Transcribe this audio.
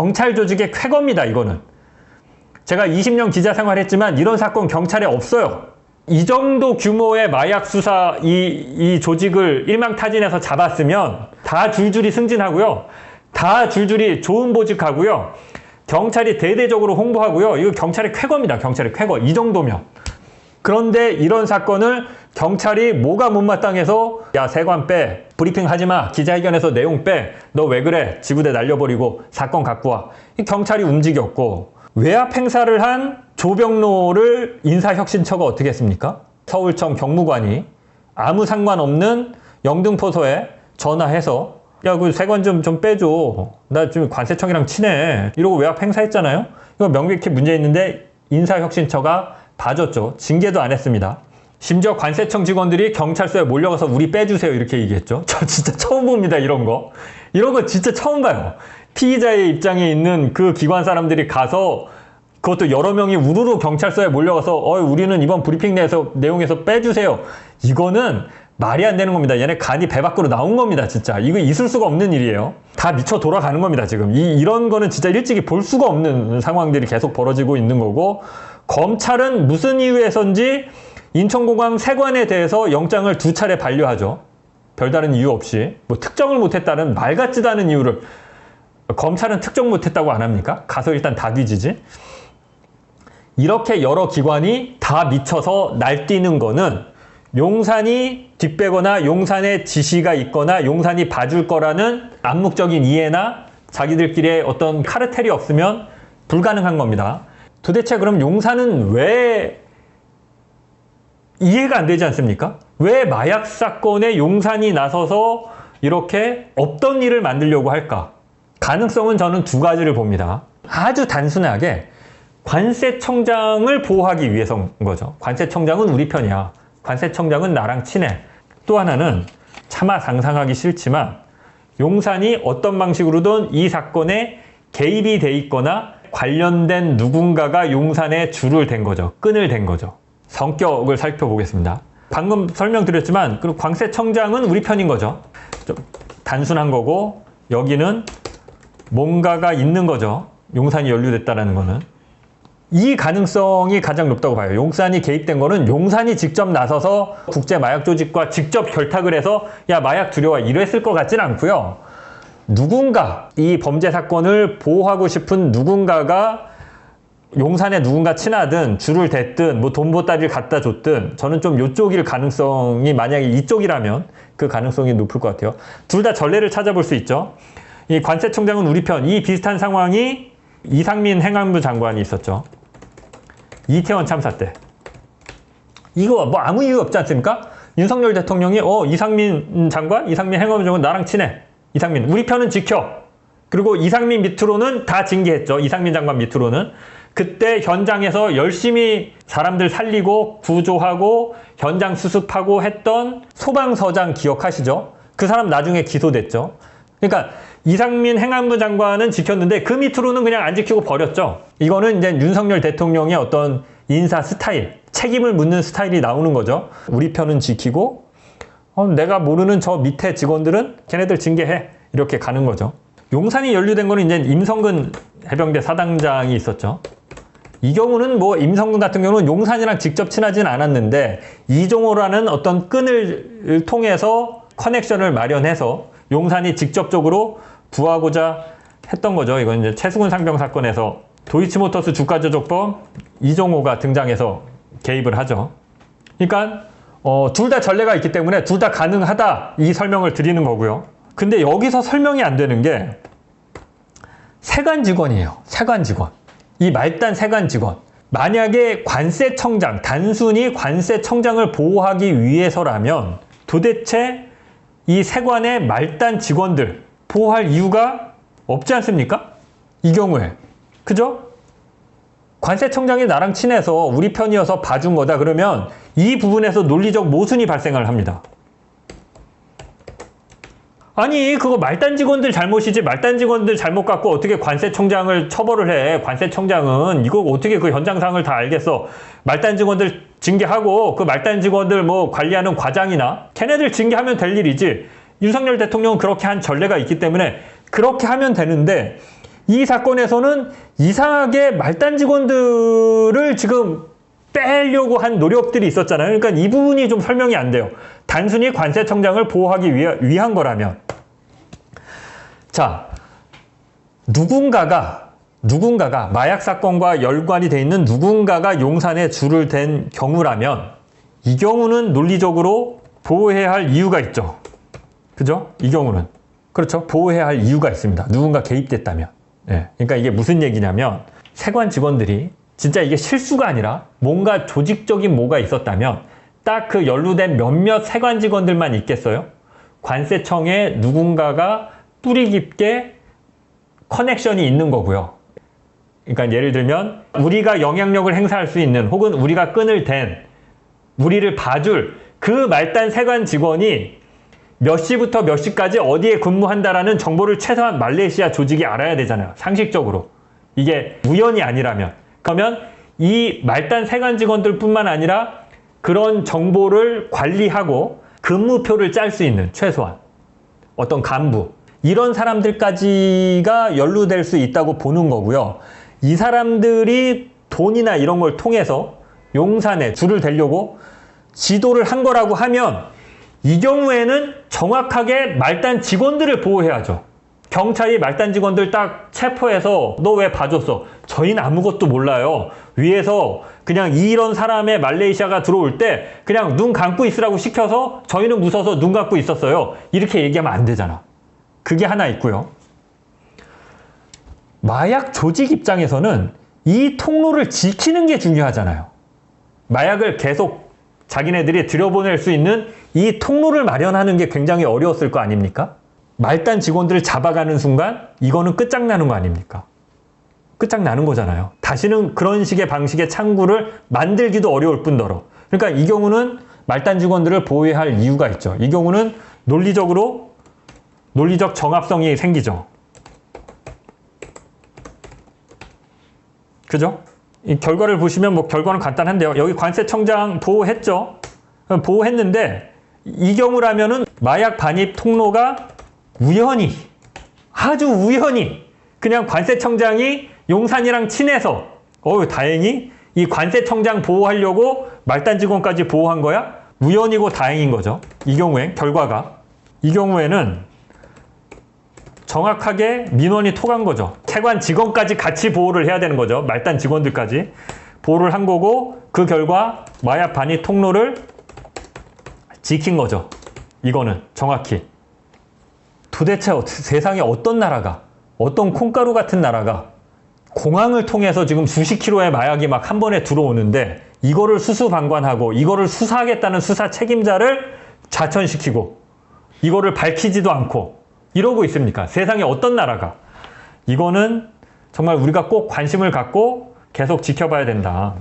경찰 조직의 쾌거입니다, 이거는. 제가 20년 기자 생활했지만 이런 사건 경찰에 없어요. 이 정도 규모의 마약 수사 이, 이 조직을 일망타진해서 잡았으면 다 줄줄이 승진하고요. 다 줄줄이 좋은 보직하고요. 경찰이 대대적으로 홍보하고요. 이거 경찰의 쾌거입니다. 경찰의 쾌거. 이 정도면. 그런데 이런 사건을 경찰이 뭐가 못마땅해서 야 세관 빼 브리핑 하지 마 기자회견에서 내용 빼 너 왜 그래 지구대 날려버리고 사건 갖고 와이 경찰이 움직였고 외압 행사를 한 조병로를 인사혁신처가 어떻게 했습니까? 서울청 경무관이 아무 상관없는 영등포소에 전화해서 야, 그 세관 좀, 좀 빼줘. 나 지금 관세청이랑 친해. 이러고 외압 행사했잖아요? 이거 명백히 문제 있는데 인사혁신처가 봐줬죠. 징계도 안 했습니다. 심지어 관세청 직원들이 경찰서에 몰려가서 우리 빼주세요. 이렇게 얘기했죠. 저 진짜 처음 봅니다. 이런 거. 이런 거 진짜 처음 봐요. 피의자의 입장에 있는 그 기관 사람들이 가서 그것도 여러 명이 우르르 경찰서에 몰려가서 어 우리는 이번 브리핑 내에서 내용에서 빼주세요. 이거는 말이 안 되는 겁니다. 얘네 간이 배 밖으로 나온 겁니다. 진짜 이거 있을 수가 없는 일이에요. 다 미쳐 돌아가는 겁니다. 지금 이 이런 거는 진짜 일찍이 볼 수가 없는 상황들이 계속 벌어지고 있는 거고 검찰은 무슨 이유에선지 인천공항 세관에 대해서 영장을 두 차례 반려하죠. 별다른 이유 없이 뭐 특정을 못했다는 말 같지도 않은 이유를 검찰은 특정 못했다고 안 합니까? 가서 일단 다 뒤지지. 이렇게 여러 기관이 다 미쳐서 날뛰는 거는 용산이 뒷배거나 용산의 지시가 있거나 용산이 봐줄 거라는 암묵적인 이해나 자기들끼리의 어떤 카르텔이 없으면 불가능한 겁니다. 도대체 그럼 용산은 왜 이해가 안 되지 않습니까? 왜 마약 사건에 용산이 나서서 이렇게 없던 일을 만들려고 할까? 가능성은 저는 두 가지를 봅니다. 아주 단순하게 관세청장을 보호하기 위해서인 거죠. 관세청장은 우리 편이야. 관세청장은 나랑 친해. 또 하나는 차마 상상하기 싫지만 용산이 어떤 방식으로든 이 사건에 개입이 돼 있거나 관련된 누군가가 용산에 줄을 댄 거죠. 끈을 댄 거죠. 성격을 살펴보겠습니다. 방금 설명드렸지만 그 관세청장은 우리 편인 거죠. 좀 단순한 거고 여기는 뭔가가 있는 거죠. 용산이 연루됐다라는 거는. 이 가능성이 가장 높다고 봐요. 용산이 개입된 거는 용산이 직접 나서서 국제 마약 조직과 직접 결탁을 해서 야 마약 두려워 이랬을 것 같지는 않고요. 누군가 이 범죄 사건을 보호하고 싶은 누군가가 용산에 누군가 친하든 줄을 댔든 뭐 돈보따리를 갖다 줬든 저는 좀 요쪽일 가능성이 만약에 이쪽이라면 그 가능성이 높을 것 같아요. 둘 다 전례를 찾아볼 수 있죠. 이 관세청장은 우리 편, 이 비슷한 상황이 이상민 행안부 장관이 있었죠. 이태원 참사 때. 이거 뭐 아무 이유 없지 않습니까? 윤석열 대통령이 어 이상민 장관, 이상민 행안부 장관 나랑 친해. 이상민 우리 편은 지켜. 그리고 이상민 밑으로는 다 징계했죠. 이상민 장관 밑으로는. 그때 현장에서 열심히 사람들 살리고 구조하고 현장 수습하고 했던 소방서장 기억하시죠? 그 사람 나중에 기소됐죠. 그러니까 이상민 행안부 장관은 지켰는데 그 밑으로는 그냥 안 지키고 버렸죠. 이거는 이제 윤석열 대통령의 어떤 인사 스타일, 책임을 묻는 스타일이 나오는 거죠. 우리 편은 지키고 어, 내가 모르는 저 밑에 직원들은 걔네들 징계해 이렇게 가는 거죠. 용산이 연루된 거는 이제 임성근 해병대 사단장이 있었죠. 이 경우는 뭐 임성근 같은 경우는 용산이랑 직접 친하진 않았는데 이종호라는 어떤 끈을 통해서 커넥션을 마련해서 용산이 직접적으로 부하고자 했던 거죠. 이건 이제 최수근 상병 사건에서 도이치모터스 주가 조작범 이종호가 등장해서 개입을 하죠. 그러니까 어, 둘 다 전례가 있기 때문에 둘 다 가능하다 이 설명을 드리는 거고요. 근데 여기서 설명이 안 되는 게 세관 직원이에요. 세관 직원. 이 말단 세관 직원. 만약에 관세청장, 단순히 관세청장을 보호하기 위해서라면 도대체 이 세관의 말단 직원들 보호할 이유가 없지 않습니까? 이 경우에. 그죠? 관세청장이 나랑 친해서 우리 편이어서 봐준 거다 그러면 이 부분에서 논리적 모순이 발생을 합니다. 아니 그거 말단 직원들 잘못이지 말단 직원들 잘못 갖고 어떻게 관세청장을 처벌을 해? 관세청장은 이거 어떻게 그 현장상을 다 알겠어? 말단 직원들 징계하고 그 말단 직원들 뭐 관리하는 과장이나 걔네들 징계하면 될 일이지. 윤석열 대통령은 그렇게 한 전례가 있기 때문에 그렇게 하면 되는데 이 사건에서는 이상하게 말단 직원들을 지금 빼려고 한 노력들이 있었잖아요. 그러니까 이 부분이 좀 설명이 안 돼요. 단순히 관세 청장을 보호하기 위한 거라면. 자, 누군가가 누군가가 마약 사건과 연관이 돼 있는 누군가가 용산에 줄을 댄 경우라면 이 경우는 논리적으로 보호해야 할 이유가 있죠. 그죠? 이 경우는. 그렇죠. 보호해야 할 이유가 있습니다. 누군가 개입됐다면. 예. 그러니까 이게 무슨 얘기냐면 세관 직원들이 진짜 이게 실수가 아니라 뭔가 조직적인 뭐가 있었다면 딱 그 연루된 몇몇 세관 직원들만 있겠어요? 관세청에 누군가가 뿌리 깊게 커넥션이 있는 거고요. 그러니까 예를 들면 우리가 영향력을 행사할 수 있는 혹은 우리가 끈을 댄 우리를 봐줄 그 말단 세관 직원이 몇 시부터 몇 시까지 어디에 근무한다라는 정보를 최소한 말레이시아 조직이 알아야 되잖아요. 상식적으로. 이게 우연이 아니라면. 그러면 이 말단 세관 직원들 뿐만 아니라 그런 정보를 관리하고 근무표를 짤 수 있는 최소한 어떤 간부 이런 사람들까지가 연루될 수 있다고 보는 거고요. 이 사람들이 돈이나 이런 걸 통해서 용산에 줄을 대려고 지도를 한 거라고 하면 이 경우에는 정확하게 말단 직원들을 보호해야죠. 경찰이 말단 직원들 딱 체포해서 너 왜 봐줬어? 저희는 아무것도 몰라요. 위에서 그냥 이런 사람의 말레이시아가 들어올 때 그냥 눈 감고 있으라고 시켜서 저희는 무서워서 눈 감고 있었어요. 이렇게 얘기하면 안 되잖아. 그게 하나 있고요. 마약 조직 입장에서는 이 통로를 지키는 게 중요하잖아요. 마약을 계속 자기네들이 들여보낼 수 있는 이 통로를 마련하는 게 굉장히 어려웠을 거 아닙니까? 말단 직원들을 잡아가는 순간 이거는 끝장나는 거 아닙니까? 끝장나는 거잖아요. 다시는 그런 식의 방식의 창구를 만들기도 어려울 뿐더러. 그러니까 이 경우는 말단 직원들을 보호해야 할 이유가 있죠. 이 경우는 논리적으로 논리적 정합성이 생기죠. 그죠? 이 결과를 보시면 뭐 결과는 간단한데요. 여기 관세청장 보호했죠. 보호했는데 이 경우라면은 마약 반입 통로가 우연히 아주 우연히 그냥 관세청장이 용산이랑 친해서 어우 다행히 이 관세청장 보호하려고 말단 직원까지 보호한 거야? 우연이고 다행인 거죠. 이 경우에 결과가 이 경우에는 정확하게 민원이 토간 거죠. 세관 직원까지 같이 보호를 해야 되는 거죠. 말단 직원들까지 보호를 한 거고 그 결과 마약 반입 통로를 지킨 거죠. 이거는 정확히 도대체 세상에 어떤 나라가 어떤 콩가루 같은 나라가 공항을 통해서 지금 수십 킬로의 마약이 막 한 번에 들어오는데 이거를 수수방관하고 이거를 수사하겠다는 수사 책임자를 좌천시키고 이거를 밝히지도 않고 이러고 있습니까? 세상에 어떤 나라가? 이거는 정말 우리가 꼭 관심을 갖고 계속 지켜봐야 된다.